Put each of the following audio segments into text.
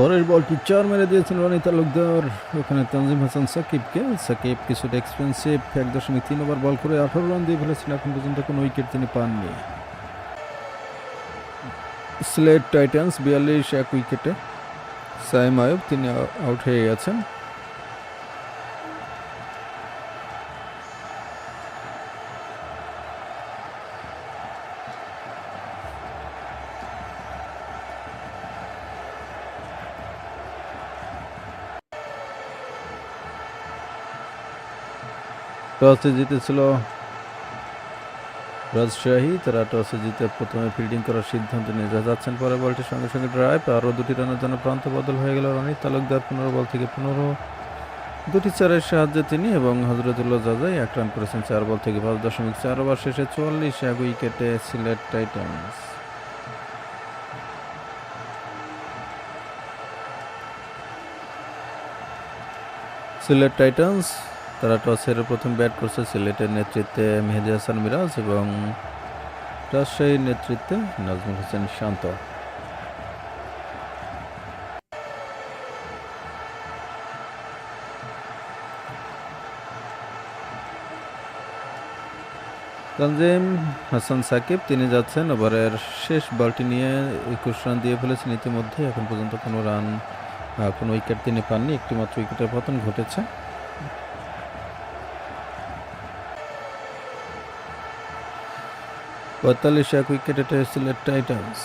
পরের বলটি চার মেরে দিয়েছেন রনি তালুকদার ওখানে তানজিম হাসান সাকিবকে। সাকিব কিছুটা এক্সপেন্সিভ এক দশমিক তিন ওভার বল করে আঠারো রান দিয়ে ফেলেছেন। এখন পর্যন্ত কোনো উইকেট তিনি পাননি। স্লেট টাইটান্স বিয়াল্লিশ, এক উইকেটে সাইম আয়ব, তিনি আউট হয়ে গেছেন। টসে জিতেছিল রাজশাহী তারা টসে জিতে প্রথমে ফিল্ডিং করার সিদ্ধান্ত নিয়ে যা যাচ্ছেন, পরে বলটির সঙ্গে সঙ্গে ড্রাইভ আরও দুটি রানের জন্য প্রান্ত বদল হয়ে গেল রনি। তালুকদার পনেরো, বল থেকে পনেরো। দুটি চারের সাহায্যে তিনি এবং হজরতুল্লাহ জাজাই এক রান করেছেন চার বল থেকে পাঁচ দশমিক চার ওভার শেষে চুয়াল্লিশ এক উইকেটে সিলেট টাইটান্স। সিলেট টাইটান্স তারা টস হেরে প্রথম ব্যাট করছে সিলেটের নেতৃত্বে মেহেদি হাসান মিরাজ এবং রাজশাহীর নেতৃত্বে নাজমুল হোসেন শান্ত। তানজিম হাসান সাকিব, তিনি যাচ্ছেন ওভারের শেষ বলটি নিয়ে, একুশ রান দিয়ে ফেলেছেন ইতিমধ্যে এখন পর্যন্ত কোনো রান কোনো উইকেট তিনি পাননি, একটিমাত্র উইকেটের পতন ঘটেছে। পঁয়তাল্লিশ এক উইকেটে সিলেট টাইটান্স।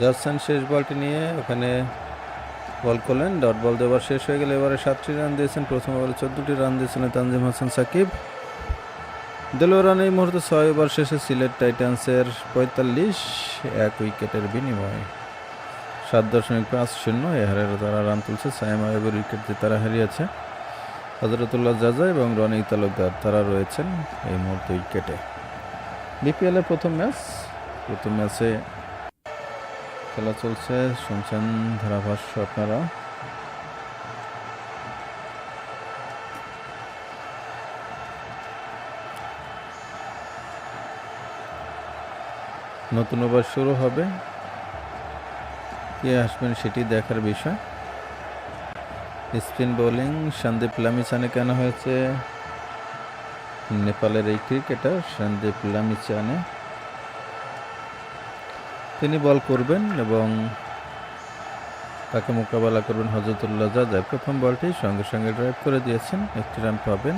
যাচ্ছেন শেষ বলটি নিয়ে ওখানে বল করলেন। ডট বল দেওয়ার শেষ হয়ে গেলে। এবারে সাতটি রান দিয়েছেন। প্রথম ওভারে চোদ্দটি রান দিয়েছিলেন তানজিম হাসান সাকিব। দেলো রান এই মুহূর্তে ছয় ওভার শেষে সিলেট টাইটান্সের পঁয়তাল্লিশ, এক উইকেটের বিনিময়ে সাত দশমিক পাঁচ শূন্য এ হারে তারা রান তুলছে। সাইম আয়বের উইকেট দিয়ে তারা হারিয়েছে। হজরতুল্লাহ জাজা এবং রনি তালুকদার তারা রয়েছেন এই মুহূর্তে উইকেটে। বিপিএলের প্রথম ম্যাচ। প্রথম ম্যাচে খেলা চলছে, শুনছেন ধারাভাষ্য আপনারা। নতুন ওভার শুরু হবে। কে আসবেন সেটি দেখার বিষয়। স্পিন বোলিং, সন্দীপ লামিচানে কেন হয়েছে? নেপালের এই ক্রিকেটার সন্দীপ লামিচানে। তিনি বল করবেন এবং তাকে মোকাবেলা করবেন হজরতুল্লাহ জাজা প্রথম বলটি সঙ্গে সঙ্গে ড্রাইভ করে দিয়েছেন, একটি রান পাবেন।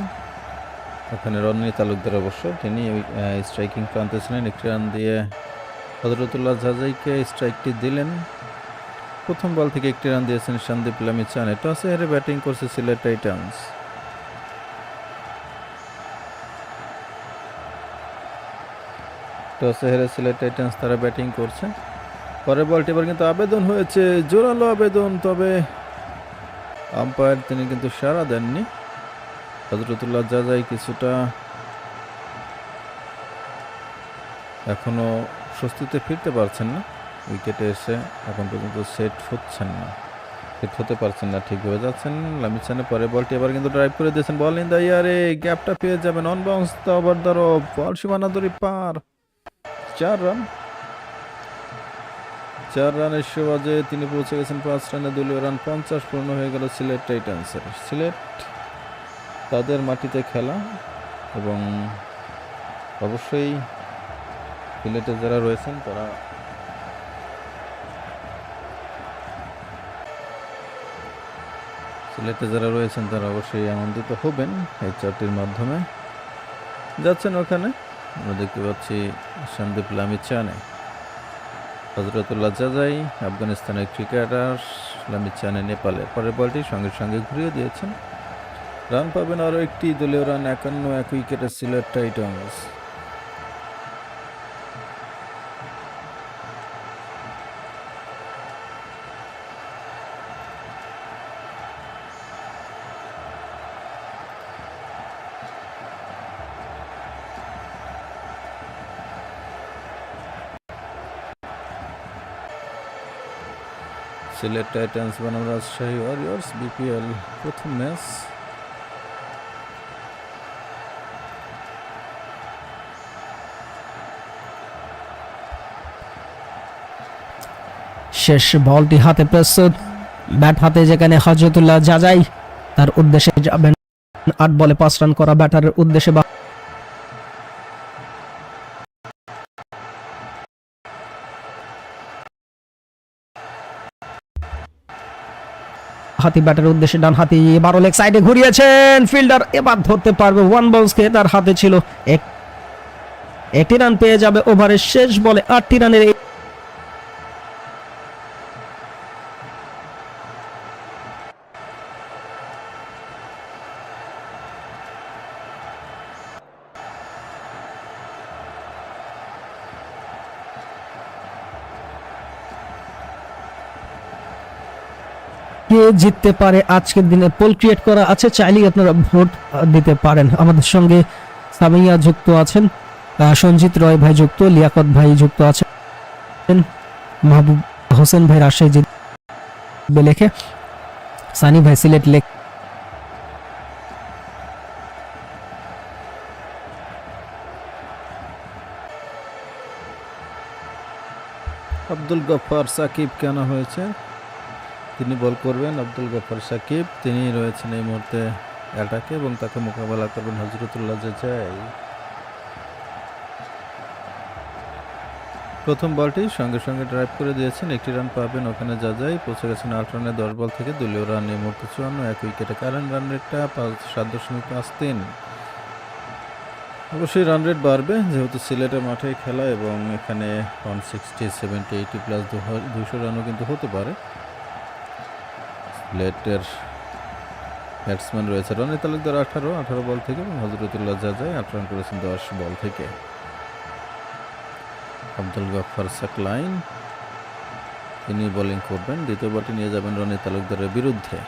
ওখানে রনি তালুকদার অবশ্য, তিনি স্ট্রাইকিং প্রান্তে ছিলেন, একটি রান দিয়ে হজরতুল্লাহ জাজাইকে স্ট্রাইকটি দিলেন। প্রথম বল থেকে একটি রান দিয়েছেন সন্দীপ লামিচানে। টসে হেরে ব্যাটিং করছে সিলেট টাইটান্স টসে হেরে সিলেট টাইটান্স তারা ব্যাটিং করছে। পরের বলটি এবার কিন্তু আবেদন হয়েছে, জোরালো আবেদন, তবে আম্পায়ার তিনি কিন্তু সাড়া দেননি। হজরতুল্লাহ জাজাই কিছুটা এখনও স্বস্তিতে ফিরতে পারছেন না। উইকেটে এসে এখন পর্যন্ত সেট হচ্ছেন না। সেট হতে পারছেন না ঠিকভাবে যাচ্ছেন লামিচানে পরে বলটি এবার কিন্তু ড্রাইভ করে দিয়েছেন। বল ইন দা ইয়ারে, গ্যাপটা পেয়ে যাবেন। অন বাউন্স দা ওভার দ্বারো বল সীমানা পার। চার রান। চার রানের সুবাদে তিনি পৌঁছে গেছেন পাঁচ রানে, দলীয় রান পঞ্চাশ পূর্ণ হয়ে গেল সিলেট টাইটান্সের। সিলেট তাদের মাটিতে খেলা এবং অবশ্যই সিলেটে যারা রয়েছেন তারা সিলেটে যারা রয়েছেন তারা অবশ্যই আনন্দিত হবেন এই চারটির মাধ্যমে। যাচ্ছেন ওখানে আমরা দেখতে পাচ্ছি সন্দীপ লামিচানে হজরতুল্লাহ জাজাই আফগানিস্তানের ক্রিকেটার লামিচানে নেপালে পরের বলটি সঙ্গে সঙ্গে ঘুরিয়ে দিয়েছেন। রান পাবেন আরও একটি দলীয় রান, একান্ন এক উইকেটে সিলেট টাইটান্স। সিলেট টাইটান্স বনাম রাজশাহী ওয়ারিয়র্স বিপিএল প্রথম ম্যাচ শেষ বলটি হাতে প্রস্তুত। ব্যাট হাতে যেখানে হজরতুল্লাহ যাজাই তার উদ্দেশ্যে যাবেন। আট বলে পাঁচ রান করা ব্যাটারের উদ্দেশ্যে হাতি ব্যাটের উদ্দেশ্যে ডান হাতি বারো লেগ সাইডে ঘুরিয়েছেন। ফিল্ডার এবার ধরতে পারবে ওয়ান বাউন্সকে তার হাতে ছিল এক একটি রান পেয়ে যাবে ওভারের শেষ বলে আটটি রানের কে জিততে পারে আজকের দিনে? পোল ক্রিয়েট করা আছে, চাইলেই আপনারা ভোট দিতে পারেন। আমাদের সঙ্গে সামিয়া যুক্ত আছেন সঞ্জিত রয় ভাই যুক্ত, লিয়াকত ভাই যুক্ত আছেন, মাহবুব হোসেন ভাই রাজশাহী জিতবে লেখে, সানি ভাই সিলেট লেখ। আব্দুল গফার সাকিব কেন হয়েছে? তিনি বল করবেন আব্দুল গফার সাকিব। তিনি রয়েছেন এই মুহূর্তে অ্যাটাকে এবং তাকে মোকাবেলা করবেন হজরতুল্লাহ জাজাই। প্রথম বলটি সঙ্গে সঙ্গে ড্রাইভ করে দিয়েছেন, একটি রান পাবেন ওখানে যাজাই পৌঁছে গেছেন আট রানে দশ বল থেকে দলীয় রান এই মুহূর্তে চুয়ান্ন, এক উইকেটে। কারেন্ট রান রেটটা পাঁচ সাত দশমিক পাঁচ তিন। অবশ্যই রান রেট বাড়বে, যেহেতু সিলেটের মাঠে খেলা এবং এখানে one sixty seventy eighty plus দুশো রানও কিন্তু হতে পারে। সিলেটের ব্যাটসম্যান রয়েছে রনি তালুকদার আঠারো আঠারো বল থেকে এবং হজরতুল্লাহ জাজাই আট রান করেছেন দশ বল থেকে। আব্দুল গফার সাকলাইন, তিনি বোলিং করবেন, দ্বিতীয় বলটি নিয়ে যাবেন রনি তালুকদারের বিরুদ্ধে।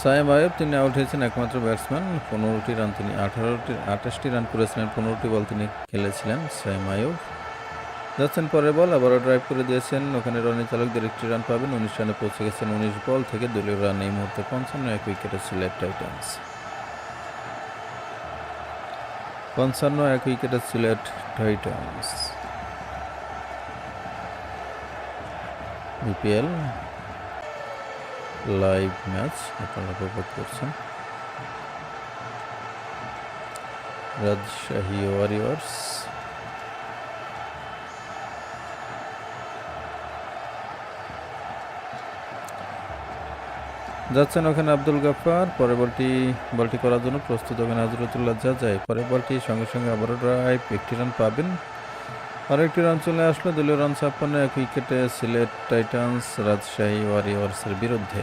সায়েম আয়ব, তিনি আউট হয়েছেন একমাত্র ব্যাটসম্যান। পনেরোটি রান তিনি, আঠারোটি, আঠাশটি রান করেছিলেন, পনেরোটি বল তিনি খেলেছিলেন সায়েম আয়ব। যাচ্ছেন পরের বল, আবারও ড্রাইভ করে দিয়েছেন। ওখানে রনি চালকদের একটি রান পাবেন। উনিশ রানে পৌঁছে গেছেন উনিশ বল থেকে। দলীয় রান এই মুহূর্তে পঞ্চান্ন, এক উইকেটে সিলেট টাইটান্স পঞ্চান্ন, এক উইকেটে Sylhet Titans BPL live match আপনারা উপভোগ করছেন। রাজশাহী ওয়ারিয়র্স যাচ্ছেন ওখানে আব্দুল গাফার পরের বলটি বলটি করার জন্য প্রস্তুত ওখানে হজরতুল্লাহ যা যায় পরের বলটি সঙ্গে সঙ্গে আবারও ড্রাইভ একটি রান পাবেন। আরেকটি রান চলে আসলো, দলীয় রান ছাপ্পান্ন, এক উইকেটে সিলেট টাইটান্স, রাজশাহী ওয়ারিয়র্সের বিরুদ্ধে।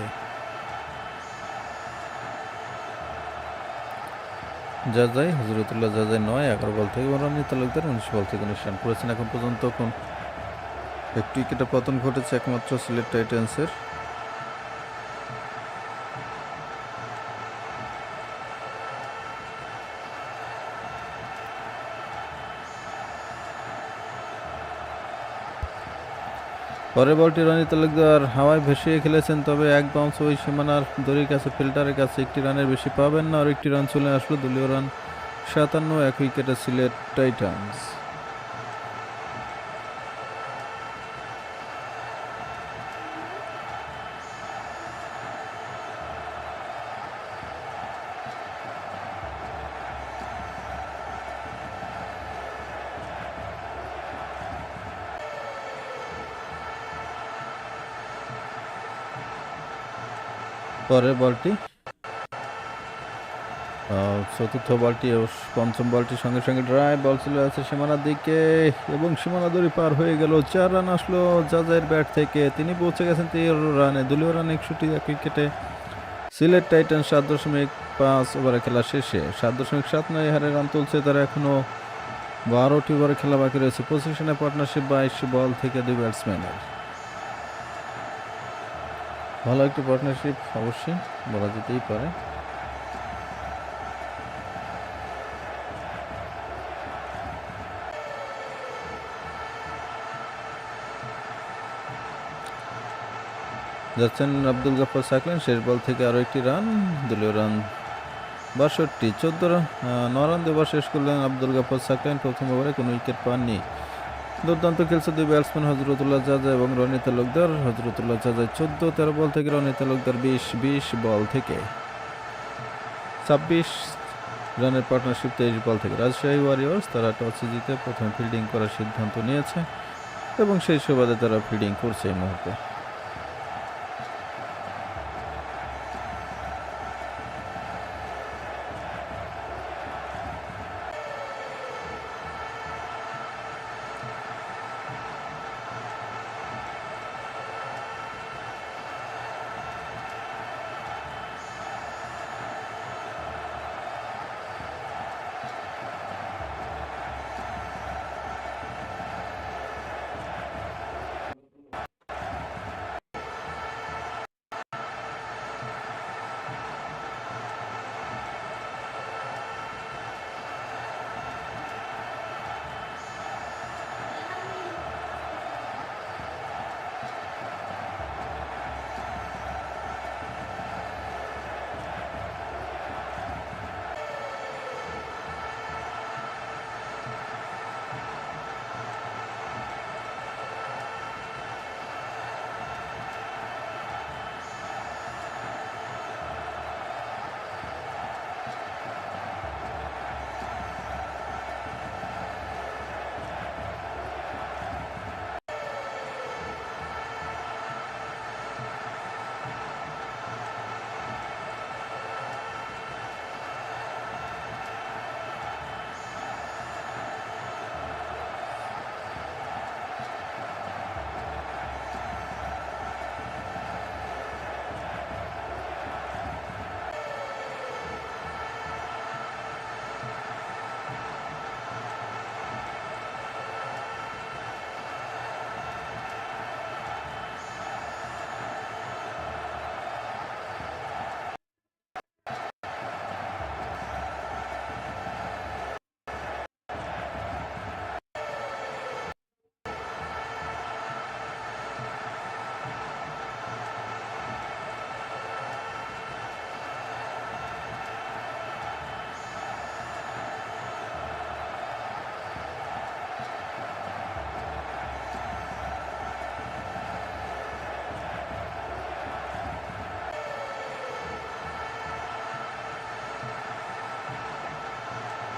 যা জাজাই হজরতুল্লাহ জাজাই নয়, এগারো বল থেকে রঞ্জিত তালুকদার উনিশ বল থেকে উনিশ রান করেছেন এখন পর্যন্ত। কোন একটি উইকেটে পতন ঘটেছে একমাত্র সিলেট টাইটান্সের। পরের বলটি রনি তালুকদার হাওয়ায় ভেসিয়ে খেলেছেন, তবে এক বাউন্স ওই সীমানার দড়ির কাছে ফিল্টারের কাছে একটি রানের বেশি পাবেন না। আর একটি রান চলে আসলো দলীয় রান সাতান্ন, এক উইকেটে সিলেট টাইটান্স। পরের বলটি। চতুর্থ বলটি পঞ্চম বলটির সঙ্গে সঙ্গে ড্রাই বল চলে আছে সীমানার দিকে এবং সীমানা দড়ি পার হয়ে গেল, চার রান আসলো জাজের ব্যাট থেকে। তিনি পৌঁছে গেছেন তেরো রানে দলীয় রান একষট্টি এক উইকেটে সিলেট টাইটান সাত দশমিক পাঁচ ওভারে খেলা শেষে, সাত দশমিক সাত নয় হারে রান তুলছে তারা এখনও বারোটি ওভারে খেলা বাকি রয়েছে। পজিশনে পার্টনারশিপ বাইশ বল থেকে দুই ব্যাটসম্যানের ভালো একটি পার্টনারশিপ অবশ্যই বলা যেতেই পারে। যাচ্ছেন আব্দুল জাফর সাকলেন শেষ বল থেকে আরও একটি রান, দলীয় রান বাষট্টি, চোদ্দ ন রান দেবার শেষ করলেন আব্দুল গাফর সাকলেন প্রথম ওভারে কোনো উইকেট পাননি। দুর্দান্ত খেলছে দুই ব্যাটসম্যান হজরতুল্লাহ জাজা এবং রনি তালুকদার। হজরতুল্লাহ জাজা চোদ্দ, তেরো বল থেকে, রনি তালুকদার বিশ বিশ বল থেকে। ছাব্বিশ রানের পার্টনারশিপ তেইশ বল থেকে। রাজশাহী ওয়ারিয়র্স তারা টসে জিতে প্রথমে ফিল্ডিং করার সিদ্ধান্ত নিয়েছে এবং সেই সুবাদে তারা ফিল্ডিং করছে এই মুহূর্তে।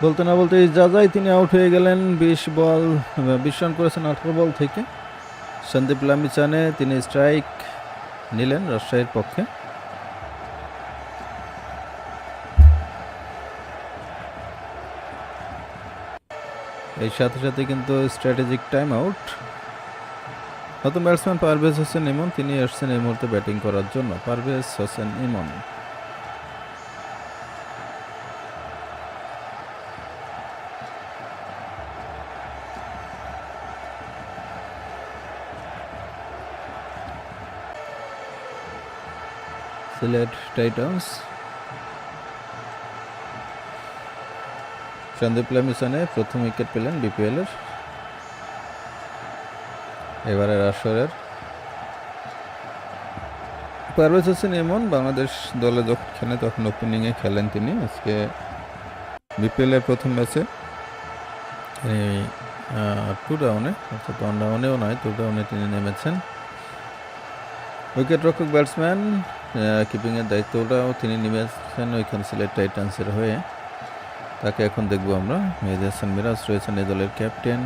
বলতে না বলতে যাজাই তিনি আউট হয়ে গেলেন বিশ বল, বিশ রান করেছেন আঠারো বল থেকে। সন্দীপ লামিচানে তিনি স্ট্রাইক নিলেন রাজশাহীর পক্ষে। এই সাথে সাথে কিন্তু স্ট্র্যাটেজিক টাইম আউট নতুন ব্যাটসম্যান পারভেজ হোসেন ইমন, তিনি আসছেন এই মুহূর্তে ব্যাটিং করার জন্য। পারভেজ হোসেন ইমন। সিলেট টাইটান্স সন্দীপ লামিসানে প্রথম উইকেট পেলেন বিপিএল এর। এবারের আসরের। পারভেজ হোসেন এমন বাংলাদেশ দলে যখন খেলেন তখন ওপেনিংয়ে খেলেন তিনি। আজকে বিপিএল এর প্রথম ম্যাচে টু ডাউনে অর্থাৎ ওয়ান ডাউনেও নয় টু ডাউনে তিনি নেমেছেন। উইকেট রক্ষক ব্যাটসম্যান কিপিংয়ের দায়িত্বটাও তিনি নিয়েছেন ওইখানে সিলেট টাইটান্সের হয়ে তাকে এখন দেখব আমরা। মেহেদি হাসান মিরাজ রয়েছেন এই দলের ক্যাপ্টেন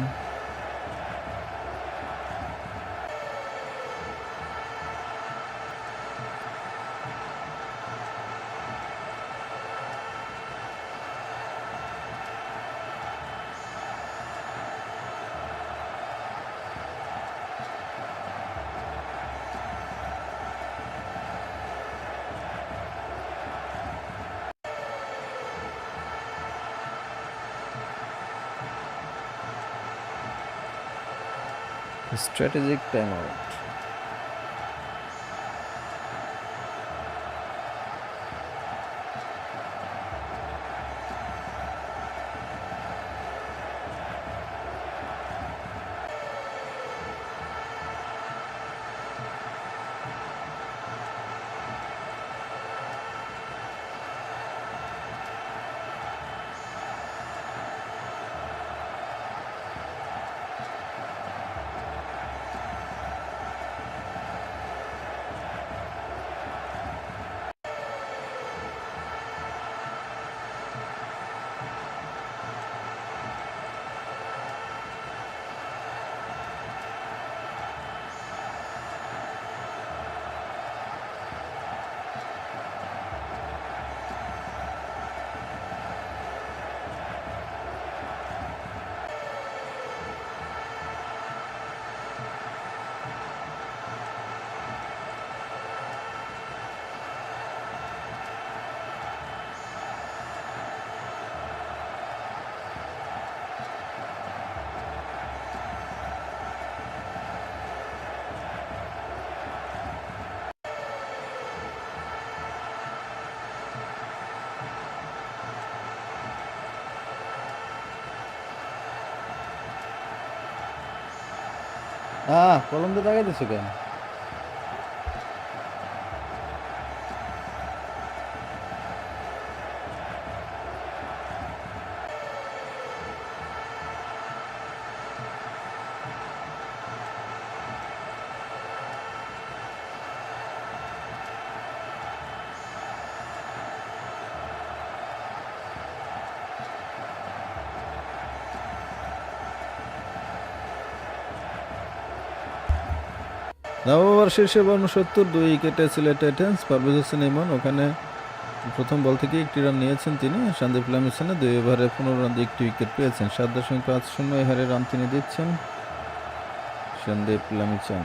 স্ট্র্যাটেজিক টাইম আহ কলম দিয়ে দাগাই দিছো কেন? নববার শেষে উনসত্তর দুই উইকেটে সিলেট টাইটেন্স পারভেজ হোসেন ইমন। ওখানে প্রথম বল থেকে একটি রান নিয়েছেন তিনি। সন্দীপ লামিসানে দুই ওভারে পনেরো রান একটি উইকেট পেয়েছেন। সাত দশমিক পাঁচ শূন্য হারে রান তিনি দিচ্ছেন সন্দীপ লামিচান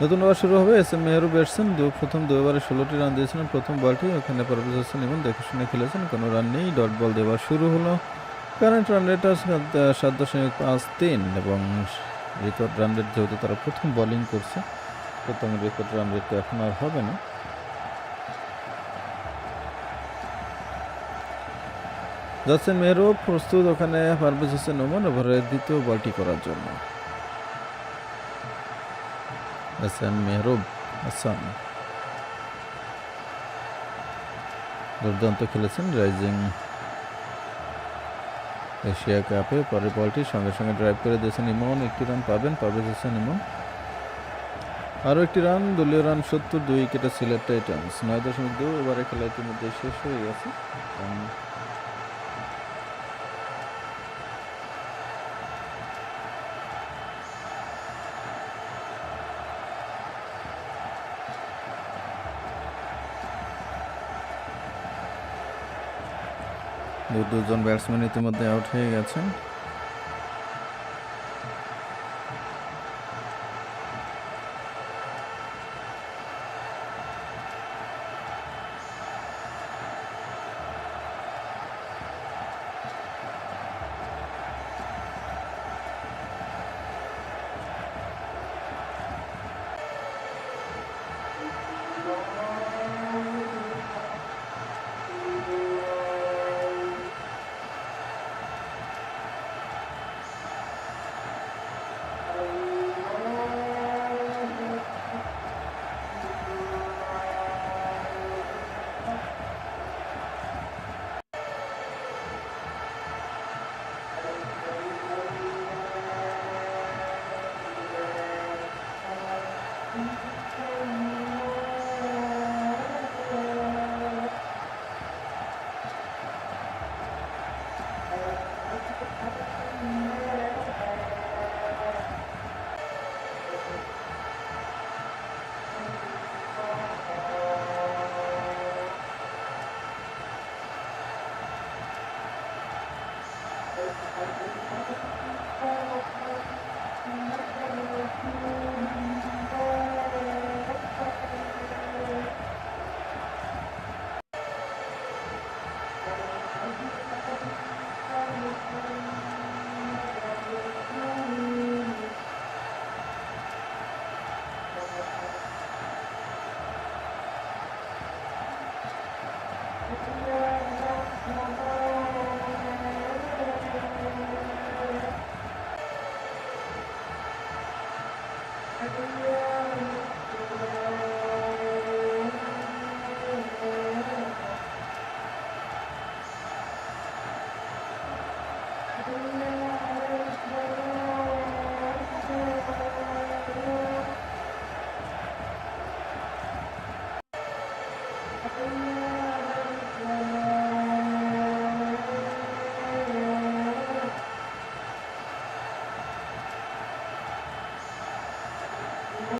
নতুন ওভার শুরু হবে এস এম মেহরু ব্যাটসম্যান। দু প্রথম দুই ষোলোটি রান দিয়েছিলেন প্রথম বলটি। ওখানে পারভেজ হোসেন ইমন দেখে শুনে খেলেছেন, কোনো রান নেই। ডট বল দেওয়া শুরু হলো। কারেন্ট রান রেট সাত দশমিক পাঁচ তিন এবং রেকর্ড রান রেট যেহেতু তারা প্রথম বোলিং করছে, প্রথম রেকর্ড রান রেট তো এখন আর হবে না। যাচ্ছেন মেহরু প্রস্তুত ওখানে, পারভেজ হোসেন ওমন ওভারের দ্বিতীয় বলটি করার জন্য। এম মেহরুব হাসান দুর্দান্ত খেলেছেন রাইজিং এশিয়া কাপে, পরের বলটি সঙ্গে সঙ্গে ড্রাইভ করে দিয়েছেন ইমন একটি রান পাবেন পারভেজ হোসেন ইমন আরও একটি রান দলীয় রান সত্তর, দুই উইকেটে সিলেট টাইটান্স। নয় দশমিক দুই ওভারে খেলা ইতিমধ্যে শেষ হয়ে গেছে। দুজন ব্যাটসম্যান ইতিমধ্যে আউট হয়ে গেছেন।